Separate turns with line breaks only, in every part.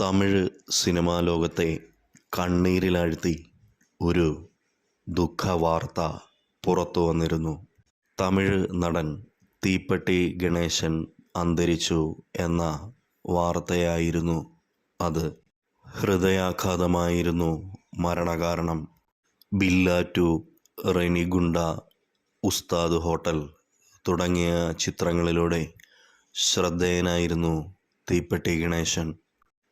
Tamil cinema ലോകത്തെ കണ്ണീരിലാഴ്ത്തി ഒരു ദുഃഖവാർത്ത പുറത്തു വന്നിരുന്നു. തമിഴ് നടൻ തീപ്പെട്ടി ഗണേശൻ അന്തരിച്ചു എന്ന വാർത്തയായിരുന്നു അത്. ഹൃദയാഘാതമായിരുന്നു മരണകാരണം. ബില്ലാറ്റു റെനിഗുണ്ട ഉസ്താദ് ഹോട്ടൽ തുടങ്ങിയ ചിത്രങ്ങളിലൂടെ ശ്രദ്ധേയനായിരുന്നു തീപ്പെട്ടി ഗണേശൻ.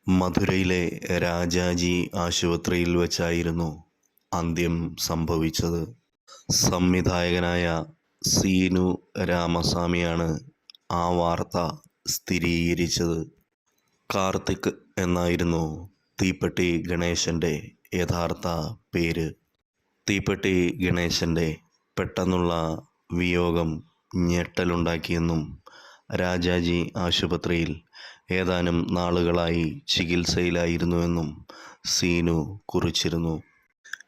മധുരയിലെ രാജാജി ആശുപത്രിയിൽ വെച്ചായിരുന്നു അന്ത്യം സംഭവിച്ചത്. സംവിധായകനായ സീനു രാമസ്വാമിയാണ് ആ വാർത്ത സ്ഥിരീകരിച്ചത്. കാർത്തിക് എന്നായിരുന്നു തീപ്പെട്ടി ഗണേശന്റെ യഥാർത്ഥ പേര്. തീപ്പെട്ടി ഗണേശന്റെ പെട്ടെന്നുള്ള വിയോഗം ഞെട്ടലുണ്ടാക്കിയെന്നും രാജാജി ആശുപത്രിയിൽ ഏതാനും നാളുകളായി ചികിത്സയിലായിരുന്നുവെന്നും സീനു കുറിച്ചിരുന്നു.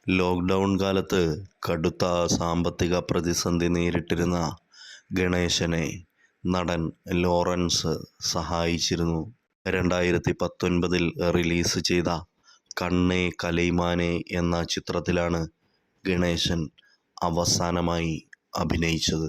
ലോക്ക്ഡൗൺ കാലത്ത് കടുത്ത സാമ്പത്തിക പ്രതിസന്ധി നേരിട്ടിരുന്ന ഗണേശനെ നടൻ ലോറൻസ് സഹായിച്ചിരുന്നു. രണ്ടായിരത്തി പത്തൊൻപതിൽ റിലീസ് ചെയ്ത കണ്ണേ കലൈമാനെ എന്ന ചിത്രത്തിലാണ് ഗണേശൻ അവസാനമായി അഭിനയിച്ചത്.